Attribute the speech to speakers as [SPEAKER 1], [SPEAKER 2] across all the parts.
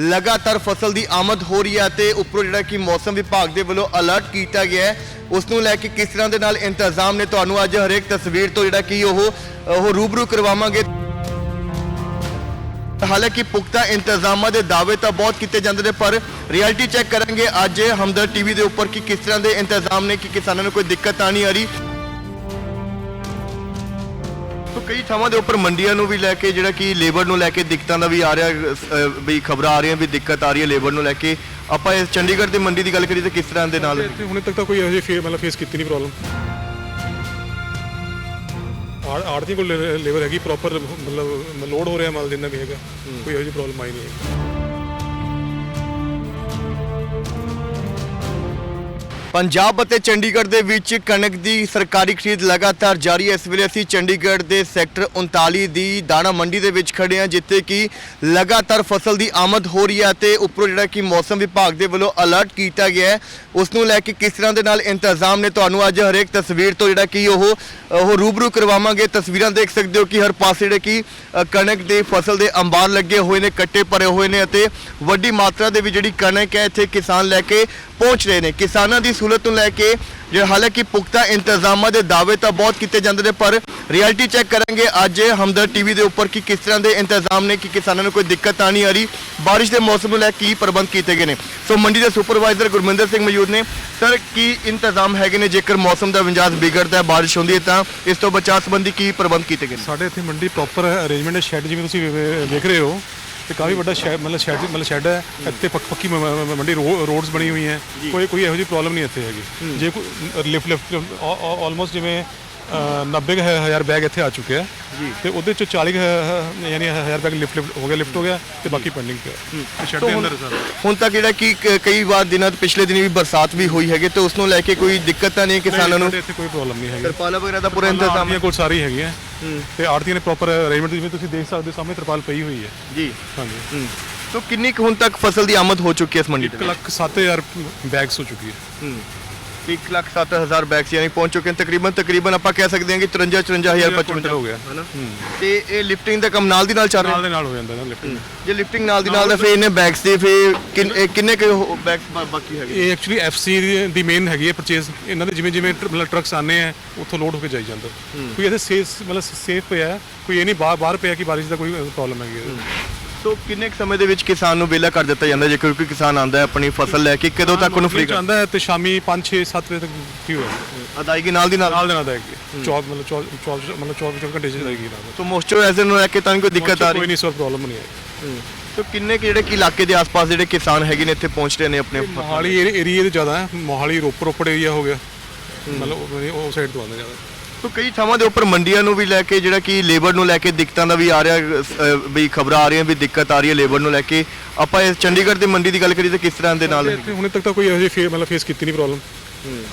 [SPEAKER 1] ਲਗਾਤਾਰ ਫਸਲ ਦੀ ਆਮਦ ਹੋ ਰਹੀ ਹੈ ਤੇ ਉੱਪਰੋਂ ਜਿਹੜਾ ਕਿ ਮੌਸਮ ਵਿਭਾਗ ਦੇ ਵੱਲੋਂ ਅਲਰਟ ਕੀਤਾ ਗਿਆ ਹੈ। ਉਸ ਨੂੰ ਲੈ ਕੇ ਕਿਸ ਤਰ੍ਹਾਂ ਦੇ ਨਾਲ ਇੰਤਜ਼ਾਮ ਨੇ? ਤੁਹਾਨੂੰ ਅੱਜ ਹਰੇਕ ਤਸਵੀਰ ਤੋਂ ਜਿਹੜਾ ਕਿ ਉਹ ਉਹ ਰੂਬਰੂ ਕਰਵਾਵਾਂਗੇ। ਹਾਲਾਂਕਿ ਪੁਖਤਾ ਇੰਤਜ਼ਾਮਾਂ ਦੇ ਦਾਅਵੇ ਤਾਂ ਬਹੁਤ ਕੀਤੇ ਜਾਂਦੇ ਨੇ, ਪਰ ਰਿਐਲਿਟੀ ਚੈੱਕ ਕਰਾਂਗੇ ਅੱਜ ਹਮਦਰ ਟੀਵੀ ਦੇ ਉੱਪਰ ਕਿ ਕਿਸ ਤਰ੍ਹਾਂ ਦੇ ਇੰਤਜ਼ਾਮ ਨੇ, ਕਿ ਕਿਸਾਨਾਂ ਨੂੰ ਕੋਈ ਦਿੱਕਤ ਤਾਂ ਨਹੀਂ ਆ ਰਹੀ। ਕਈ ਥਾਵਾਂ ਦੇ ਉੱਪਰ ਮੰਡੀਆਂ ਨੂੰ ਵੀ ਲੈ ਕੇ ਜਿਹੜਾ ਕਿ ਲੇਬਰ ਨੂੰ ਲੈ ਕੇ ਦਿੱਕਤਾਂ ਦਾ ਵੀ ਆ ਰਿਹਾ ਅ, ਵੀ ਖਬਰਾਂ ਆ ਰਹੀਆਂ ਵੀ ਦਿੱਕਤ ਆ ਰਹੀ ਹੈ ਲੇਬਰ ਨੂੰ ਲੈ ਕੇ। ਆਪਾਂ ਇਸ ਚੰਡੀਗੜ੍ਹ ਦੀ ਮੰਡੀ ਦੀ ਗੱਲ ਕਰੀਏ ਤਾਂ ਕਿਸ ਤਰ੍ਹਾਂ ਦੇ ਨਾਲ?
[SPEAKER 2] ਇੱਥੇ ਹੁਣੇ ਤੱਕ ਤਾਂ ਕੋਈ ਇਹੋ ਜਿਹੀ ਫੇ ਮਤਲਬ ਫੇਸ ਕੀਤੀ ਨਹੀਂ ਪ੍ਰੋਬਲਮ ਆੜ ਆੜਤੀ ਕੋਲ ਲੇਬਰ ਹੈਗੀ ਪ੍ਰੋਪਰ ਮਤਲਬ ਲੋਡ ਹੋ ਰਿਹਾ ਮਾਲ ਜਿੰਨਾ ਵੀ ਹੈਗਾ। ਕੋਈ ਇਹੋ ਜਿਹੀ ਪ੍ਰੋਬਲਮ ਆਈ ਨਹੀਂ ਹੈ
[SPEAKER 1] ਪੰਜਾਬ ਅਤੇ ਚੰਡੀਗੜ੍ਹ ਦੇ ਵਿੱਚ ਕਣਕ ਦੀ ਸਰਕਾਰੀ ਖਰੀਦ ਲਗਾਤਾਰ ਜਾਰੀ ਹੈ। ਇਸ ਵੇਲੇ ਅਸੀਂ ਚੰਡੀਗੜ੍ਹ ਦੇ ਸੈਕਟਰ 39 ਦੀ ਦਾਣਾ ਮੰਡੀ ਦੇ ਵਿੱਚ ਖੜੇ ਹਾਂ, ਜਿੱਥੇ ਕਿ ਲਗਾਤਾਰ ਫਸਲ ਦੀ ਆਮਦ ਹੋ ਰਹੀ ਹੈ ਤੇ ਉੱਪਰੋਂ ਜਿਹੜਾ ਕਿ ਮੌਸਮ ਵਿਭਾਗ ਦੇ ਵੱਲੋਂ ਅਲਰਟ ਕੀਤਾ ਗਿਆ ਹੈ। ਉਸ ਨੂੰ ਲੈ ਕੇ ਕਿਸ ਤਰ੍ਹਾਂ ਦੇ ਨਾਲ ਇੰਤਜ਼ਾਮ ਨੇ, ਤੁਹਾਨੂੰ ਅੱਜ ਹਰੇਕ ਤਸਵੀਰ ਤੋਂ ਜਿਹੜਾ ਕਿ ਉਹ ਉਹ ਰੂਬਰੂ ਕਰਵਾਵਾਂਗੇ। ਤਸਵੀਰਾਂ ਦੇਖ ਸਕਦੇ ਹੋ ਕਿ ਹਰ ਪਾਸੇ ਜਿਹੜੇ ਕਿ ਕਣਕ ਦੇ ਫਸਲ ਦੇ ਅੰਬਾਰ ਲੱਗੇ ਹੋਏ ਨੇ, ਕੱਟੇ ਭਰੇ ਹੋਏ ਨੇ ਅਤੇ ਵੱਡੀ ਮਾਤਰਾ ਦੇ ਵਿੱਚ ਜਿਹੜੀ ਕਣਕ ਹੈ, ਇੱਥੇ ਕਿਸਾਨ ਲੈ ਕੇ ਪਹੁੰਚ ਰਹੇ ਨੇ। ਕਿਸਾਨਾਂ ਦੀ ਸਹੂਲਤ ਨੂੰ ਲੈ ਕੇ ਜੇ ਹਾਲਾਂਕਿ ਪੁਖਤਾ ਇੰਤਜ਼ਾਮਾਂ ਦੇ ਦਾਅਵੇ ਤਾਂ ਬਹੁਤ ਕੀਤੇ ਜਾਂਦੇ ਨੇ, ਪਰ ਰਿਐਲਿਟੀ ਚੈੱਕ ਕਰਾਂਗੇ ਅੱਜ ਹਮਦਰ ਟੀਵੀ ਦੇ ਉੱਪਰ ਕਿ ਕਿਸ ਤਰ੍ਹਾਂ ਦੇ ਇੰਤਜ਼ਾਮ ਨੇ, ਕਿ ਕਿਸਾਨਾਂ ਨੂੰ ਕੋਈ ਦਿੱਕਤ ਤਾਂ ਨਹੀਂ ਆ ਰਹੀ। ਬਾਰਿਸ਼ ਦੇ ਮੌਸਮ ਨੂੰ ਲੈ ਕੇ ਕੀ ਪ੍ਰਬੰਧ ਕੀਤੇ ਗਏ ਨੇ। ਸੋ ਮੰਡੀ ਦੇ ਸੁਪਰਵਾਈਜ਼ਰ ਗੁਰਮਿੰਦਰ ਸਿੰਘ ਮੌਜੂਦ ਨੇ। ਸਰ, ਕੀ ਇੰਤਜ਼ਾਮ ਹੈਗੇ ਨੇ? ਜੇਕਰ ਮੌਸਮ ਦਾ ਮਿਜਾਜ਼ ਵਿਗੜਦਾ ਹੈ, ਬਾਰਿਸ਼ ਹੁੰਦੀ ਹੈ, ਤਾਂ ਇਸ ਤੋਂ ਬਚਾਅ ਸੰਬੰਧੀ ਕੀ ਪ੍ਰਬੰਧ ਕੀਤੇ ਗਏ ਨੇ?
[SPEAKER 2] ਸਾਡੇ ਇੱਥੇ ਮੰਡੀ ਪ੍ਰੋਪਰ ਅਰੇਂਜਮੈਂਟ ਹੈ। ਸ਼ੈੱਡ ਜਿਵੇਂ ਤੁਸੀਂ ਵੇ- ਵੇਖ ਰਹੇ ਹੋ ਤੇ ਕਾਫੀ ਵੱਡਾ ਸ਼ੈੱਡ ਮਤਲਬ ਸ਼ੈੱਡ ਮਤਲਬ ਸ਼ੈੱਡ ਹੈ। ਇੱਥੇ ਪੱਕ- ਪੱਕੀ ਮ- ਮ- ਮੰਡੀ ਰੋਡਸ ਬਣੀ ਹੋਈ ਹੈ। ਕੋਈ ਕੋਈ ਇਹੋ ਜਿਹੀ ਪ੍ਰੋਬਲਮ ਨਹੀਂ ਇੱਥੇ ਹੈਗੀ। ਜੇ ਕੋਈ ਲਿਫਟ ਲਿਫਟ ਆਲਮੋਸਟ ਜਿਵੇਂ ਅ, 90 ਕੁ ਹ- ਹਜ਼ਾਰ ਬੈਗ ਇੱਥੇ ਆ ਚੁੱਕੇ ਆ। ਤੇ ਉਹਦੇ ਚੋਂ 40 ਕੁ ਹ- ਹ- ਯਾਨੀ ਹਜ਼ਾਰ ਬੈਗ ਲਿਫਟ ਲਿਫਟ ਹੋ ਗਿਆ ਲਿਫਟ ਹੋ ਗਿਆ ਤੇ ਬਾਕੀ ਪੈਂਡਿੰਗ ਪਿਆ। ਸ਼ੈੱਡ ਦੇ ਅੰਦਰ ਸਰ।
[SPEAKER 1] ਹੁਣ ਤੱਕ ਜਿਹੜਾ ਕਿ ਕ- ਕਈ ਵਾਰ ਦਿਨਾਂ ਤੋਂ ਪਿਛਲੇ ਦਿਨੀ ਵੀ ਬਰਸਾਤ ਵੀ ਹੋਈ ਹੈਗੀ ਤੇ ਉਸ ਨੂੰ ਲੈ ਕੇ ਕੋਈ ਦਿੱਕਤ ਤਾਂ ਨਹੀਂ ਕਿਸਾਨਾਂ ਨੂੰ?
[SPEAKER 2] ਇੱਥੇ ਕੋਈ ਪ੍ਰੋਬਲਮ ਨਹੀਂ ਹੈਗੀ।
[SPEAKER 1] ਤਰਪਾਲਾਂ ਵਗੈਰਾ ਦਾ ਪੂਰਾ ਇੰਤਜ਼ਾਮ
[SPEAKER 2] ਆੜਤੀਆਂ ਕੋਲ ਸਾਰੀ ਹੈਗੀ ਹੈ ਤੇ ਆੜਤੀਆਂ ਨੇ ਪ੍ਰੋਪਰ ਅਰੇਂਜਮੈਂਟ ਜਿਵੇਂ ਤੁਸੀਂ ਦੇਖ ਸਕਦੇ ਹੋ ਸਾਹਮਣੇ ਤਰਪਾਲ ਪਈ ਹੋਈ ਹੈ।
[SPEAKER 1] ਜੀ।
[SPEAKER 2] ਹਾਂਜੀ।
[SPEAKER 1] ਸੋ ਕਿੰਨੀ ਕੁ ਹੁਣ ਤੱਕ ਫਸਲ ਦੀ ਆਮਦ ਹੋ ਚੁੱਕੀ ਹੈ ਇਸ ਮੰਡੀ
[SPEAKER 2] 1
[SPEAKER 1] ਤੇ
[SPEAKER 2] ਲੱਖ 7000 ਬੈਗਸ ਹੋ ਚੁੱਕੀ ਹੈ।
[SPEAKER 1] 1 ਲੱਖ 7000 ਬੈਗਸ ਯਾਨੀ ਪਹੁੰਚ ਚੁੱਕੇ ਹਨ ਤਕਰੀਬਨ ਤਕਰੀਬਨ ਆਪਾਂ ਕਹਿ ਸਕਦੇ ਹਾਂ ਕਿ 53 54000
[SPEAKER 2] ਕੁਇੰਟਲ ਹੋ ਗਿਆ।
[SPEAKER 1] ਹਨਾ? ਤੇ ਇਹ ਲਿਫਟਿੰਗ ਦਾ ਕੰਮ ਨਾਲ ਦੀ ਨਾਲ ਚੱਲ ਰਿਹਾ?
[SPEAKER 2] ਨਾਲ ਦੇ ਨਾਲ ਹੋ ਜਾਂਦਾ ਨਾ ਲਿਫਟ
[SPEAKER 1] ਜੇ ਲਿਫਟਿੰਗ ਨਾਲ ਦੀ ਨਾਲ ਦਾ ਫਿਰ ਇਹਨੇ ਬੈਗਸ ਦੇ ਫਿਰ ਕਿੰਨ- ਇਹ ਕਿੰਨੇ ਕੁ ਬੈਗਸ ਬਾਕੀ ਹੈਗੇ?
[SPEAKER 2] ਇਹ ਐਕਚੁਅਲੀ ਐਫਸੀ ਦੀ ਮੇਨ ਹੈਗੀ ਹੈ ਪਰਚੇਸ ਇਹਨਾਂ ਦੇ ਜਿਵੇਂ ਜਿਵੇਂ ਮਤਲਬ ਟਰੱਕਸ ਆਨੇ ਆ ਉੱਥੋਂ ਲੋਡ ਹੋ ਕੇ ਜਾਈ ਜਾਂਦਾ। ਕੋਈ ਇਹਦੇ ਸੇਫ ਮਤਲਬ ਸੇਫ ਪਿਆ ਹੈ, ਕੋਈ ਇਹ ਨਹੀਂ ਬਾਹਰ ਬਾਹਰ ਪਿਆ ਕਿ ਬਾਰਿਸ਼ ਦਾ ਕੋਈ ਪ੍ਰੋਬਲਮ ਹੈਗੀ ਹੈ।
[SPEAKER 1] ਸੋ ਕਿੰਨੇ ਕੁ ਸਮੇਂ ਦੇ ਵਿੱਚ ਕਿਸਾਨ ਨੂੰ ਵਿਹਲਾ ਕਰ ਦਿੱਤਾ ਜਾਂਦਾ ਜੇਕਰ ਕੋਈ ਕਿਸਾਨ ਆਂਦਾ ਹੈ ਆਪਣੀ ਫਸਲ ਲੈ ਕੇ ਕਦੋਂ ਤੱਕ ਉਹਨੂੰ ਫ੍ਰੀ ਕਰ
[SPEAKER 2] ਆਉਂਦਾ ਹੈ ਤੇ ਸ਼ਾਮੀ 5 6 7 ਵਜੇ ਤੱਕ ਫ੍ਰੀ ਹੋ ਜਾਂਦਾ
[SPEAKER 1] ਅਦਾਇਗੀ ਨਾਲ ਦੀ ਨਾਲ?
[SPEAKER 2] ਨਾਲ ਦੇ ਨਾਲ ਦਾ ਹੈਗੀ 24 ਮਤਲਬ 24 ਮਤਲਬ 24 ਘੰਟੇ ਚ ਰਹੇਗੀ ਨਾਲ।
[SPEAKER 1] ਸੋ ਮੋਇਸਚਰਾਈਜ਼ਰ ਨੂੰ ਲੈ ਕੇ ਤਾਂ ਕੋਈ ਦਿੱਕਤ ਆ
[SPEAKER 2] ਕੋਈ
[SPEAKER 1] ਰਹੀ?
[SPEAKER 2] ਨਹੀਂ ਸਰ ਪ੍ਰੋਬਲਮ ਨਹੀਂ ਹੈ।
[SPEAKER 1] ਸੋ ਕਿੰਨੇ ਕੁ ਜਿਹੜੇ ਕਿ ਇਲਾਕੇ ਦੇ ਆਸ-ਪਾਸ ਜਿਹੜੇ ਕਿਸਾਨ ਹੈਗੇ ਨੇ ਇੱਥੇ ਪਹੁੰਚ ਰਹੇ ਨੇ ਆਪਣੇ
[SPEAKER 2] ਮੋਹਾਲੀ ਏਰੀਆ ਤੇ ਜ਼ਿਆਦਾ ਹੈ। ਮੋਹਾਲੀ ਰੋਪੜ ਰੋਪੜ ਏਰੀਆ ਹੋ ਗਿਆ। ਮਤਲਬ ਉਹ- ਉਹ ਸਾਈਡ ਤੋਂ ਆਉਂਦਾ ਜ਼ਿਆਦਾ।
[SPEAKER 1] ਸੋ ਕਈ ਥਾਵਾਂ ਦੇ ਉੱਪਰ ਮੰਡੀਆਂ ਨੂੰ ਵੀ ਲੈ ਕੇ ਜਿਹੜਾ ਕਿ ਲੇਬਰ ਨੂੰ ਲੈ ਕੇ ਦਿੱਕਤਾਂ ਦਾ ਵੀ ਆ ਰਿਹਾ ਅ, ਵੀ ਖਬਰਾਂ ਆ ਰਹੀਆਂ ਵੀ ਦਿੱਕਤ ਆ ਰਹੀ ਹੈ ਲੇਬਰ ਨੂੰ ਲੈ ਕੇ। ਆਪਾਂ ਇਸ ਚੰਡੀਗੜ੍ਹ ਦੀ ਮੰਡੀ ਦੀ ਗੱਲ ਕਰੀਏ ਤਾਂ ਕਿਸ ਤਰ੍ਹਾਂ ਦੇ ਨਾਲ?
[SPEAKER 2] ਇੱਥੇ ਹੁਣੇ ਤੱਕ ਤਾਂ ਕੋਈ ਇਹੋ ਜਿਹੀ ਫੇ ਮਤਲਬ ਫੇਸ ਕੀਤੀ ਨਹੀਂ ਪ੍ਰੋਬਲਮ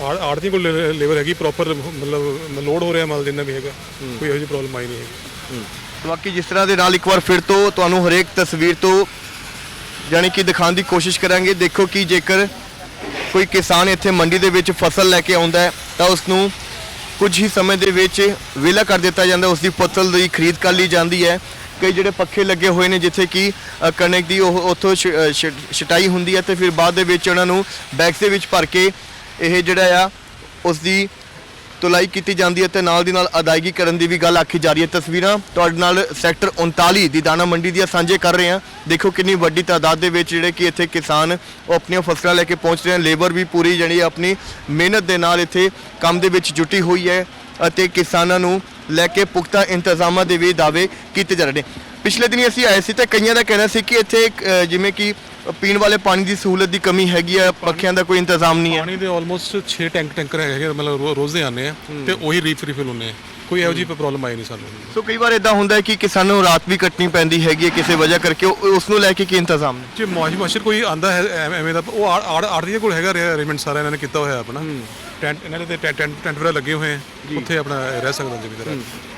[SPEAKER 2] ਆੜ ਆੜਤੀ ਕੋਲ ਲੇਬਰ ਹੈਗੀ ਪ੍ਰੋਪਰ ਮਤਲਬ ਲੋਡ ਹੋ ਰਿਹਾ ਮਾਲ ਜਿੰਨਾ ਵੀ ਹੈਗਾ। ਕੋਈ ਇਹੋ ਜਿਹੀ ਪ੍ਰੋਬਲਮ ਆਈ ਨਹੀਂ ਹੈਗੀ।
[SPEAKER 1] ਬਾਕੀ ਜਿਸ ਤਰ੍ਹਾਂ ਦੇ ਨਾਲ ਇੱਕ ਵਾਰ ਫਿਰ ਤੋਂ ਤੁਹਾਨੂੰ ਹਰੇਕ ਤਸਵੀਰ ਤੋਂ ਯਾਨੀ ਕਿ ਦਿਖਾਉਣ ਦੀ ਕੋਸ਼ਿਸ਼ ਕਰਾਂਗੇ। ਦੇਖੋ ਕਿ ਜੇਕਰ ਕੋਈ ਕਿਸਾਨ ਇੱਥੇ ਮੰਡੀ ਦੇ ਵਿੱਚ ਫਸਲ ਲੈ ਕੇ ਆਉਂਦਾ ਹੈ ਤਾਂ ਉਸ ਨੂੰ ਕੁਝ ਹੀ ਸਮੇਂ ਦੇ ਵਿੱਚ ਵਿਲਾ ਕਰ ਦਿੱਤਾ ਜਾਂਦਾ ਉਸ ਦੀ ਫਸਲ ਦੀ ਖਰੀਦ ਕਰ ਲਈ ਜਾਂਦੀ ਹੈ। ਕਈ ਜਿਹੜੇ ਪੱਖੇ ਲੱਗੇ ਹੋਏ ਨੇ ਜਿੱਥੇ ਕਿ ਅ, ਕਣਕ ਦੀ ਉਹ ਉੱਥੋਂ ਛ- ਛਟਾਈ ਹੁੰਦੀ ਹੈ ਤੇ ਫਿਰ ਬਾਅਦ ਦੇ ਵਿੱਚ ਉਹਨਾਂ ਨੂੰ ਬੈਗਸ ਦੇ ਵਿੱਚ ਭਰ ਕੇ ਇਹ ਜਿਹੜਾ ਆ ਉਸ ਦੀ ਤੁਲਾਈ ਕੀਤੀ ਜਾਂਦੀ ਹੈ ਤੇ ਨਾਲ ਦੀ ਨਾਲ ਅਦਾਇਗੀ ਕਰਨ ਦੀ ਵੀ ਗੱਲ ਆਖੀ ਜਾ ਰਹੀ ਹੈ। ਤਸਵੀਰਾਂ ਤੁਹਾਡੇ ਨਾਲ ਸੈਕਟਰ 39 ਦੀ ਦਾਣਾ ਮੰਡੀ ਦੀਆਂ ਸਾਂਝੇ ਕਰ ਰਹੇ ਹਾਂ। ਦੇਖੋ ਕਿੰਨੀ ਵੱਡੀ ਤਾਦਾਦ ਦੇ ਵਿੱਚ ਜਿਹੜੇ ਕਿ ਇੱਥੇ ਕਿਸਾਨ ਉਹ ਆਪਣੀਆਂ ਫਸਲਾਂ ਲੈ ਕੇ ਪਹੁੰਚ ਰਹੇ ਹਨ। ਲੇਬਰ ਵੀ ਪੂਰੀ ਜਿਹੜੀ ਆਪਣੀ ਮਿਹਨਤ ਦੇ ਨਾਲ ਇੱਥੇ ਕੰਮ ਦੇ ਵਿੱਚ ਜੁਟੀ ਹੋਈ ਹੈ ਅਤੇ ਕਿਸਾਨਾਂ ਨੂੰ ਲੈ ਕੇ ਪੁਖਤਾ ਇੰਤਜ਼ਾਮਾਂ ਦੇ ਵੀ ਦਾਅਵੇ ਕੀਤੇ ਜਾ ਰਹੇ ਨੇ। ਪਿਛਲੇ ਦਿਨੀ ਅਸੀਂ ਆਏ ਸੀ ਤਾਂ ਕਈਆਂ ਦਾ ਕਹਿਣਾ ਸੀ ਕਿ ਇੱਥੇ ਜਿਵੇਂ ਕਿ ਪੀਣ ਵਾਲੇ ਪਾਣੀ ਦੀ ਸਹੂਲਤ ਦੀ ਕਮੀ ਹੈਗੀ ਹੈ ਪੱਖਿਆਂ ਦਾ ਕੋਈ ਇੰਤਜ਼ਾਮ ਨਹੀਂ ਹੈ।
[SPEAKER 2] ਪਾਣੀ ਦੇ ਆਲਮੋਸਟ 6 ਟੈਂਕ ਟੈਂਕਰ ਹੈਗੇ ਮਤਲਬ ਰੋ- ਰੋਜ਼ ਦੇ ਆਨੇ ਆ ਤੇ ਉਹੀ ਰੀਫ ਰੀਫਿਲ ਹੁੰਨੇ ਆ। ਕੋਈ ਇਹੋ ਜਿਹੀ ਪ੍ਰੋਬਲਮ ਆਈ ਨਹੀਂ ਸਾਨੂੰ।
[SPEAKER 1] ਸੋ ਕਈ ਵਾਰ ਇਦਾਂ ਹੁੰਦਾ ਹੈ ਕਿ ਕਿਸਾਨਾਂ ਨੂੰ ਰਾਤ ਵੀ ਕੱਟਣੀ ਪੈਂਦੀ ਹੈਗੀ ਹੈ ਕਿਸੇ ਵਜ੍ਹਾ ਕਰਕੇ ਉਹ- ਉਸ ਨੂੰ ਲੈ ਕੇ ਕੀ ਇੰਤਜ਼ਾਮ ਨੇ?
[SPEAKER 2] ਜੇ ਮੌਜ ਮਸ਼ਰ ਕੋਈ ਆਂਦਾ ਹੈ ਐਵੇਂ ਦਾ ਉਹ ਆੜ ਆੜ ਆੜਤੀਆਂ ਕੋਲ ਹੈਗਾ ਅਰੇਂਜਮੈਂਟ ਸਾਰਾ ਇਹਨਾਂ ਨੇ ਕੀਤਾ ਹੋਇਆ ਆਪਣਾ। ਟੈਂਟ ਇਹਨਾਂ ਦੇ ਤੇ ਟੈਂਟ ਟੈਂਟ ਵਗੈਰਾ ਲੱਗੇ ਹੋਏ ਆ। ਉੱਥੇ ਆਪਣਾ ਰਹਿ ਸਕਦਾ ਤਰ੍ਹਾਂ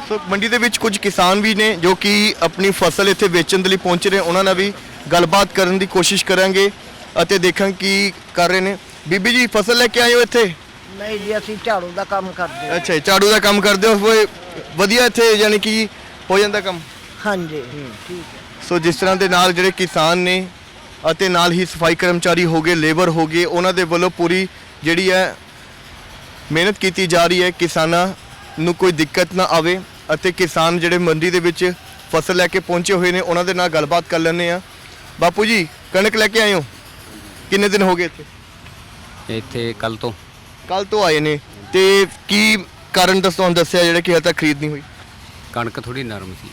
[SPEAKER 1] ਸੋ ਮੰਡੀ ਦੇ ਵਿੱਚ ਕੁਝ ਕਿਸਾਨ ਵੀ ਨੇ ਜੋ ਕਿ ਆਪਣੀ ਫਸਲ ਇੱਥੇ ਵੇਚਣ ਦੇ ਲਈ ਪਹੁੰਚ ਰਹੇ ਉਹਨਾਂ ਨਾਲ ਵੀ ਗੱਲਬਾਤ ਕਰਨ ਦੀ ਕੋਸ਼ਿਸ਼ ਕਰਾਂਗੇ ਅਤੇ ਦੇਖਾਂ ਕੀ ਕਰ ਰਹੇ ਨੇ। ਬੀਬੀ ਜੀ ਫਸਲ ਲੈ ਕੇ ਆਏ ਹੋ ਇੱਥੇ?
[SPEAKER 3] ਨਹੀਂ ਜੀ ਅਸੀਂ ਝਾੜੂ ਦਾ ਕੰਮ ਕਰਦੇ ਹਾਂ।
[SPEAKER 1] ਅੱਛਾ ਜੀ, ਝਾੜੂ ਦਾ ਕੰਮ ਕਰਦੇ ਹੋ ਫਿਰ ਵਧੀਆ ਇੱਥੇ ਯਾਨੀ ਕਿ ਹੋ ਜਾਂਦਾ ਕੰਮ?
[SPEAKER 3] ਹਾਂਜੀ। ਠੀਕ ਹੈ।
[SPEAKER 1] ਸੋ ਜਿਸ ਤਰ੍ਹਾਂ ਦੇ ਨਾਲ ਜਿਹੜੇ ਕਿਸਾਨ ਨੇ ਅਤੇ ਨਾਲ ਹੀ ਸਫ਼ਾਈ ਕਰਮਚਾਰੀ ਹੋ ਗਏ ਲੇਬਰ ਹੋ ਗਏ ਉਹਨਾਂ ਦੇ ਵੱਲੋਂ ਪੂਰੀ ਜਿਹੜੀ ਹੈ ਮਿਹਨਤ ਕੀਤੀ ਜਾ ਰਹੀ ਹੈ ਕਿਸਾਨਾਂ ਨੂੰ ਕੋਈ ਦਿੱਕਤ ਨਾ ਆਵੇ ਅਤੇ ਕਿਸਾਨ ਜਿਹੜੇ ਮੰਡੀ ਦੇ ਵਿੱਚ ਫਸਲ ਲੈ ਕੇ ਪਹੁੰਚੇ ਹੋਏ ਨੇ ਉਹਨਾਂ ਦੇ ਨਾਲ ਗੱਲਬਾਤ ਕਰ ਲੈਂਦੇ ਆ ਬਾਪੂ ਜੀ ਕਣਕ ਲੈ ਕੇ ਆਏ ਹੋ? ਕਿੰਨੇ ਦਿਨ ਹੋ ਗਏ ਇੱਥੇ?
[SPEAKER 4] ਇੱਥੇ ਕੱਲ ਤੋਂ।
[SPEAKER 1] ਕੱਲ ਤੋਂ ਆਏ ਨੇ। ਤੇ ਕੀ ਕਾਰਨ ਦੱਸੋ ਤੁਹਾਨੂੰ ਦੱਸਿਆ ਜਿਹੜਾ ਕਿ ਹਜੇ ਤੱਕ ਖਰੀਦ ਨਹੀਂ ਹੋਈ?
[SPEAKER 4] ਕਣਕ ਥੋੜੀ ਨਰਮ ਸੀ।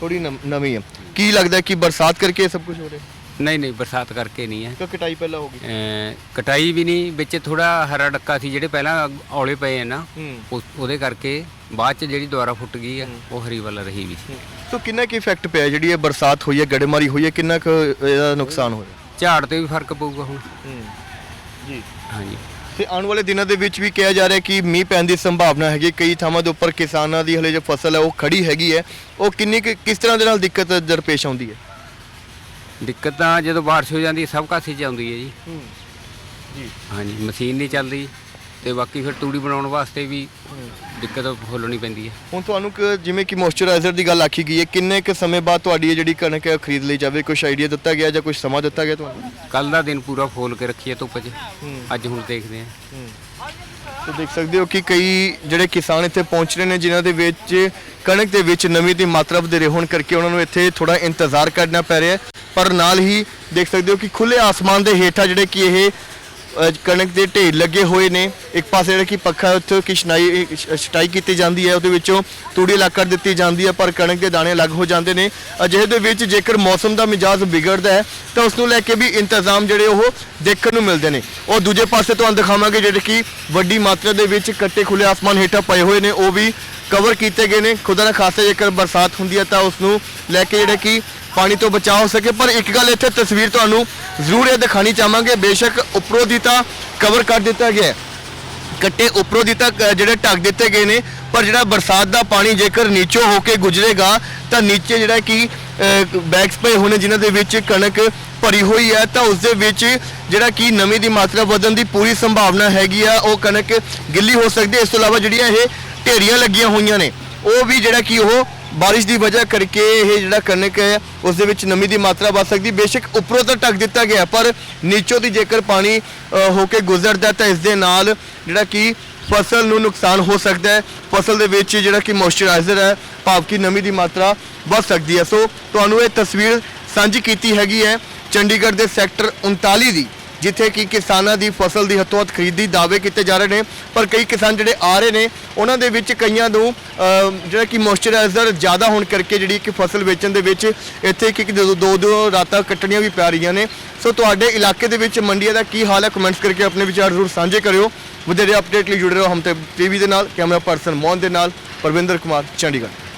[SPEAKER 1] ਥੋੜੀ ਨਵੀਂ ਹੈ ਕੀ ਲੱਗਦਾ ਕਿ ਬਰਸਾਤ ਕਰਕੇ ਇਹ ਸਭ ਕੁਝ ਹੋ ਰਿਹਾ?
[SPEAKER 4] ਨਹੀਂ ਨਹੀਂ ਬਰਸਾਤ ਕਰਕੇ ਨਹੀਂ ਹੈ।
[SPEAKER 1] ਕਿ ਕਟਾਈ ਪਹਿਲਾਂ ਹੋ ਗਈ?
[SPEAKER 4] ਅਮ ਕਟਾਈ ਵੀ ਨਹੀਂ ਵਿੱਚ ਥੋੜਾ ਹਰਾ ਡੱਕਾ ਸੀ ਜਿਹੜੇ ਪਹਿਲਾਂ ਔਲੇ ਪਏ ਆ ਨਾ
[SPEAKER 1] ਹੂੰ।
[SPEAKER 4] ਉਸ- ਉਹਦੇ ਕਰਕੇ ਬਾਅਦ ਚ ਜਿਹੜੀ ਦੁਬਾਰਾ ਫੁੱਟ ਗਈ ਆ ਉਹ ਹਰੀ ਵਾਲਾ ਰਹੀ ਵੀ ਸੀ।
[SPEAKER 1] ਸੋ ਕਿੰਨਾ ਕੀ ਇਫੈਕਟ ਪਿਆ ਜਿਹੜੀ ਇਹ ਬਰਸਾਤ ਹੋਈ ਹੈ ਗੜੇਮਾਰੀ ਹੋਈ ਹੈ ਕਿੰਨਾ ਕੁ ਇਹਦਾ ਨੁਕਸਾਨ ਹੋਇਆ?
[SPEAKER 4] ਝਾੜ ਤੇ ਵੀ ਫ਼ਰਕ ਪਊਗਾ ਹੁਣ।
[SPEAKER 1] ਜੀ।
[SPEAKER 4] ਹਾਂਜੀ।
[SPEAKER 1] ਤੇ ਆਉਣ ਵਾਲੇ ਦਿਨਾਂ ਦੇ ਵਿੱਚ ਵੀ ਕਿਹਾ ਜਾ ਰਿਹਾ ਕਿ ਮੀਂਹ ਪੈਣ ਦੀ ਸੰਭਾਵਨਾ ਹੈਗੀ ਕਈ ਥਾਵਾਂ ਦੇ ਉੱਪਰ ਕਿਸਾਨਾਂ ਦੀ ਹਲੇ ਜੋ ਫਸਲ ਹੈ ਉਹ ਖੜੀ ਹੈਗੀ ਹੈ। ਉਹ ਕਿੰਨੀ ਕੁ- ਕਿਸ ਤਰ੍ਹਾਂ ਦੇ ਨਾਲ ਦਿੱਕਤ ਦਰਪੇਸ਼ ਆਉਂਦੀ ਹੈ?
[SPEAKER 4] ਦਿੱਕਤ ਤਾਂ ਜਦੋਂ ਬਾਰਿਸ਼ ਹੋ ਜਾਂਦੀ ਹੈ, ਸਭ ਕਾਸੇ ਚ ਆਉਂਦੀ ਹੈ ਜੀ।
[SPEAKER 1] ਜੀ।
[SPEAKER 4] ਹਾਂਜੀ ਮਸ਼ੀਨ ਨਹੀਂ ਚੱਲਦੀ ਤੇ ਬਾਕੀ ਫਿਰ ਤੂੜੀ ਬਣਾਉਣ ਵਾਸਤੇ ਵੀ ਦਿੱਕਤ ਫੁੱਲਣੀ ਪੈਂਦੀ ਹੈ।
[SPEAKER 1] ਹੁਣ ਤੁਹਾਨੂੰ ਕਿ ਜਿਵੇਂ ਕਿ ਮੋਇਸਚਰਾਈਜ਼ਰ ਦੀ ਗੱਲ ਆਖੀ ਗਈ ਹੈ ਕਿੰਨੇ ਕੁ ਸਮੇਂ ਬਾਅਦ ਤੁਹਾਡੀ ਇਹ ਜਿਹੜੀ ਕਣਕ ਹੈ ਉਹ ਖਰੀਦ ਲਈ ਜਾਵੇ? ਕੁਝ ਆਈਡੀਆ ਦਿੱਤਾ ਗਿਆ ਜਾਂ ਕੁਝ ਸਮਾਂ ਦਿੱਤਾ ਗਿਆ ਤੁਹਾਨੂੰ?
[SPEAKER 4] ਕੱਲ ਦਾ ਦਿਨ ਪੂਰਾ ਫੋਲ ਕੇ ਰੱਖੀਏ ਧੁੱਪ 'ਚ। ਅੱਜ ਹੁਣ ਦੇਖਦੇ ਹਾਂ।
[SPEAKER 1] ਤੁਸੀਂ ਦੇਖ ਸਕਦੇ ਹੋ ਕਿ ਕਈ ਜਿਹੜੇ ਕਿਸਾਨ ਇੱਥੇ ਪਹੁੰਚ ਰਹੇ ਨੇ ਜਿਨ੍ਹਾਂ ਦੇ ਵਿੱਚ ਕਣਕ ਦੇ ਵਿੱਚ ਨਮੀ ਦੀ ਮਾਤਰਾ ਵਧੇਰੇ ਹੋਣ ਕਰਕੇ ਉਹਨਾਂ ਨੂੰ ਇੱਥੇ ਥੋੜਾ ਇੰਤਜ਼ਾਰ ਕਰਨਾ ਪੈ ਰਿਹਾ ਹੈ। ਪਰ ਨਾਲ ਹੀ ਦੇਖ ਸਕਦੇ ਹੋ ਕਿ ਖੁੱਲੇ ਆਸਮਾਨ ਦੇ ਹੇਠਾਂ ਜਿਹੜੇ ਕਿ ਇਹ ਕਣਕ ਦੇ ਢੇਰ ਲੱਗੇ ਹੋਏ ਨੇ। ਇੱਕ ਪਾਸੇ ਜਿਹੜਾ ਕਿ ਪੱਖਾ ਉੱਥੇ ਕਿ ਛਨਾਈ ਛਟਾਈ ਕੀਤੀ ਜਾਂਦੀ ਹੈ, ਉਹਦੇ ਵਿੱਚੋਂ ਤੂੜੀ ਅਲੱਗ ਕਰ ਦਿੱਤੀ ਜਾਂਦੀ ਹੈ, ਪਰ ਕਣਕ ਦੇ ਦਾਣੇ ਅਲੱਗ ਹੋ ਜਾਂਦੇ ਨੇ। ਅਜਿਹੇ ਦੇ ਵਿੱਚ ਜੇਕਰ ਮੌਸਮ ਦਾ ਮਿਜਾਜ਼ ਵਿਗੜਦਾ ਹੈ, ਤਾਂ ਉਸ ਨੂੰ ਲੈ ਕੇ ਵੀ ਇੰਤਜ਼ਾਮ ਜਿਹੜੇ ਉਹ ਦੇਖਣ ਨੂੰ ਮਿਲਦੇ ਨੇ। ਉਹ ਦੂਜੇ ਪਾਸੇ ਤੁਹਾਨੂੰ ਦਿਖਾਵਾਂਗੇ ਜਿਹੜੇ ਕਿ ਵੱਡੀ ਮਾਤਰਾ ਦੇ ਵਿੱਚ ਕੱਟੇ ਖੁੱਲੇ ਆਸਮਾਨ ਹੇਠਾਂ ਪਏ ਹੋਏ ਨੇ, ਉਹ ਵੀ ਕਵਰ ਕੀਤੇ ਗਏ ਨੇ। ਖੁਦਾ ਨਾ ਖਾਸਾ ਜੇਕਰ ਬਰਸਾਤ ਹੁੰਦੀ ਹੈ ਤਾਂ ਉਸ ਨੂੰ ਲੈ ਕੇ ਜਿਹੜਾ ਕਿ ਪਾਣੀ ਤੋਂ ਬਚਾਅ ਹੋ ਸਕੇ। ਪਰ ਇੱਕ ਗੱਲ ਇੱਥੇ ਤਸਵੀਰ ਤੁਹਾਨੂੰ ਜ਼ਰੂਰ ਇਹ ਦਿਖਾਣੀ ਚਾਹਾਂਗੇ। ਬੇਸ਼ੱਕ ਉੱਪਰੋਂ ਦੀ ਤਾਂ ਕਵਰ ਕਰ ਦਿੱਤਾ ਗਿਆ ਹੈ। ਕੱਟੇ ਉੱਪਰੋਂ ਦੀ ਤੱਕ ਜਿਹੜੇ ਢੱਕ ਦਿੱਤੇ ਗਏ ਨੇ। ਪਰ ਜਿਹੜਾ ਬਰਸਾਤ ਦਾ ਪਾਣੀ ਜੇਕਰ ਨੀਚੋਂ ਹੋ ਕੇ ਗੁਜ਼ਰੇਗਾ, ਤਾਂ ਨੀਚੇ ਜਿਹੜਾ ਕਿ ਬੈਗਸ ਪਏ ਹੋਣੇ ਜਿਨ੍ਹਾਂ ਦੇ ਵਿੱਚ ਕਣਕ ਭਰੀ ਹੋਈ ਹੈ, ਤਾਂ ਉਸ ਦੇ ਵਿੱਚ ਜਿਹੜਾ ਕਿ ਨਮੀ ਦੀ ਮਾਤਰਾ ਵਧਣ ਦੀ ਪੂਰੀ ਸੰਭਾਵਨਾ ਹੈਗੀ ਆ। ਉਹ ਕਣਕ ਗਿੱਲੀ ਹੋ ਸਕਦੀ ਹੈ। ਇਸ ਤੋਂ ਇਲਾਵਾ ਜਿਹੜੀਆਂ ਇਹ ਢੇਰੀਆਂ ਲੱਗੀਆਂ ਹੋਈਆਂ ਨੇ। ਉਹ ਵੀ ਜਿਹੜਾ ਕਿ ਉਹ ਬਾਰਿਸ਼ ਦੀ ਵਜ੍ਹਾ ਕਰਕੇ ਇਹ ਜਿਹੜਾ ਕਣਕ ਹੈ, ਉਸ ਦੇ ਵਿੱਚ ਨਮੀ ਦੀ ਮਾਤਰਾ ਵੱਧ ਸਕਦੀ ਬੇਸ਼ੱਕ ਉੱਪਰੋਂ ਤਾਂ ਢੱਕ ਦਿੱਤਾ ਗਿਆ, ਪਰ ਨੀਚੋਂ ਦੀ ਜੇਕਰ ਪਾਣੀ ਹੋ ਕੇ ਗੁਜ਼ਰਦਾ ਤਾਂ ਇਸ ਦੇ ਨਾਲ ਜਿਹੜਾ ਕਿ ਫਸਲ ਨੂੰ ਨੁਕਸਾਨ ਹੋ ਸਕਦਾ ਹੈ। ਫਸਲ ਦੇ ਵਿੱਚ ਜਿਹੜਾ ਕਿ ਮੋਇਸਚਰਾਈਜ਼ਰ ਹੈ, ਭਾਵ ਕਿ ਨਮੀ ਦੀ ਮਾਤਰਾ ਵੱਧ ਸਕਦੀ ਹੈ। ਸੋ, ਤੁਹਾਨੂੰ ਇਹ ਤਸਵੀਰ ਸਾਂਝੀ ਕੀਤੀ ਹੈਗੀ ਹੈ ਚੰਡੀਗੜ੍ਹ ਦੇ ਸੈਕਟਰ 39 ਦੀ। ਜਿੱਥੇ ਕਿ ਕਿਸਾਨਾਂ ਦੀ ਫਸਲ ਦੀ ਹੱਥੋਂ ਹੱਥ ਖਰੀਦੀ ਦਾਅਵੇ ਕੀਤੇ ਜਾ ਰਹੇ ਨੇ। ਪਰ ਕਈ ਕਿਸਾਨ ਜਿਹੜੇ ਆ ਰਹੇ ਨੇ, ਉਹਨਾਂ ਦੇ ਵਿੱਚ ਕਈਆਂ ਨੂੰ ਜਿਹੜਾ ਕਿ ਮੋਇਸਚਰਾਈਜ਼ਰ ਜ਼ਿਆਦਾ ਹੋਣ ਕਰਕੇ ਜਿਹੜੀ ਕਿ ਫਸਲ ਵੇਚਣ ਦੇ ਵਿੱਚ ਇੱਥੇ ਇੱਕ ਇੱਕ ਦੋ ਦੋ ਦੋ ਰਾਤਾਂ ਕੱਟਣੀਆਂ ਵੀ ਪੈ ਰਹੀਆਂ ਨੇ। ਸੋ ਤੁਹਾਡੇ ਇਲਾਕੇ ਦੇ ਵਿੱਚ ਮੰਡੀਆਂ ਦਾ ਕੀ ਹਾਲ ਹੈ? ਕਮੈਂਟਸ ਕਰਕੇ ਆਪਣੇ ਵਿਚਾਰ ਜ਼ਰੂਰ ਸਾਂਝੇ ਕਰਿਓ। ਵਧੇਰੇ ਅਪਡੇਟ ਲਈ ਜੁੜੇ ਰਹੋ ਹਮ ਤੇ ਟੀਵੀ ਦੇ ਨਾਲ, ਕੈਮਰਾ ਪਰਸਨ ਮੋਹਨ ਦੇ ਨਾਲ, ਪਰਵਿੰਦਰ ਕੁਮਾਰ, ਚੰਡੀਗੜ੍ਹ।